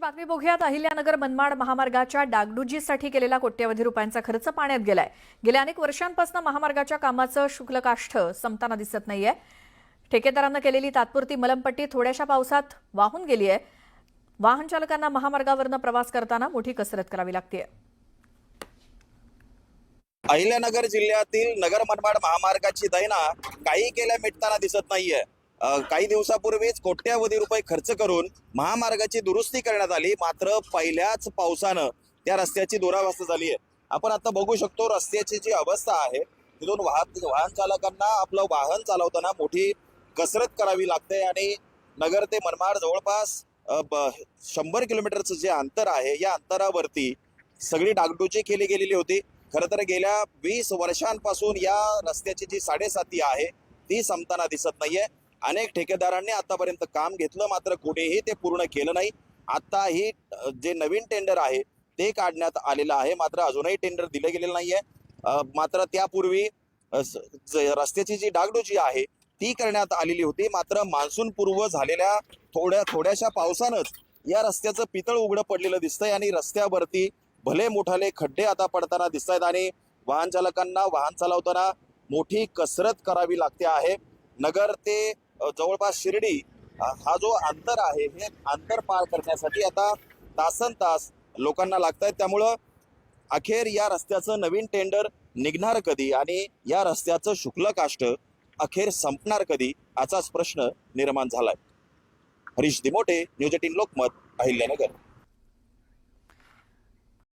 बातमी बघूयात. अहिल्यानगर मनमाड महामार्गाच्या डागडुजीसाठी केलेला कोट्यवधी रुपयांचा खर्च पाण्यात गेलाय. गेल्या अनेक वर्षांपासून महामार्गाच्या कामाचं शुक्लकाष्ठ संपताना दिसत नाहीये. ठेकेदारांना केलेली तात्पुरती मलमपट्टी थोड्याशा पावसात वाहून गेली आहे वाहन चालकांना महामार्गावरनं प्रवास करताना मोठी कसरत करावी लागते अहिल्यानगर जिल्ह्यातील नगर मनमाड महामार्गाची दैना काही केल्या मिटताना दिसत नाहीये. काही दिवसापूर्वीच कोट्यावधी रुपये खर्च करून महामार्गाची दुरुस्ती करण्यात आली. मात्र पहिल्याच पावसानं त्या रस्त्याची दुरावस्था झाली आहे. आपण आता बघू शकतो रस्त्याची जी अवस्था आहे तिथून वाहन वाहन चालकांना आपलं वाहन चालवताना मोठी कसरत करावी लागते आणि नगर ते मनमाड जवळपास ब- शंभर किलोमीटरचं जे अंतर आहे या अंतरावरती सगळी डागडुजी केली गेलेली होती. खरं तर गेल्या वीस वर्षांपासून या रस्त्याची जी साडेसाती आहे ती संपताना दिसत नाहीये. अनेक ठेकेदारांनी आतापर्यंत काम घेतलं मात्र कुणीही ते पूर्ण केलं नाही. आता ही जे नवीन टेंडर आहे ते काढण्यात आलेलं आहे. मात्र अजूनही टेंडर दिलं गेलेलं नाहीये. मात्र त्यापूर्वी स- ज- रस्त्याची जी डागडुजी आहे ती करण्यात आलेली होती. मात्र मान्सून पूर्व झालेल्या थोड्या थोड्याशा पावसानंच या रस्त्याचं पितळ उघडं पडलेलं दिसतंय आणि रस्त्यावरती भले मोठाले खड्डे आता पडताना दिसत आहेत आणि वाहन चालकांना वाहन चालवताना मोठी कसरत करावी लागते आहे. नगर ते जवळपास शिर्डी हा जो अंतर आहे हे अंतर पार करण्यासाठी आता तासन तास लोकांना लागत आहेत त्यामुळं अखेर या रस्त्याचं नवीन टेंडर निघणार कधी आणि या रस्त्याचं शुक्ल काष्ट अखेर संपणार कधी असाच प्रश्न निर्माण झालाय. Harish Dimote news eighteen Lokmat Ahilyanagar.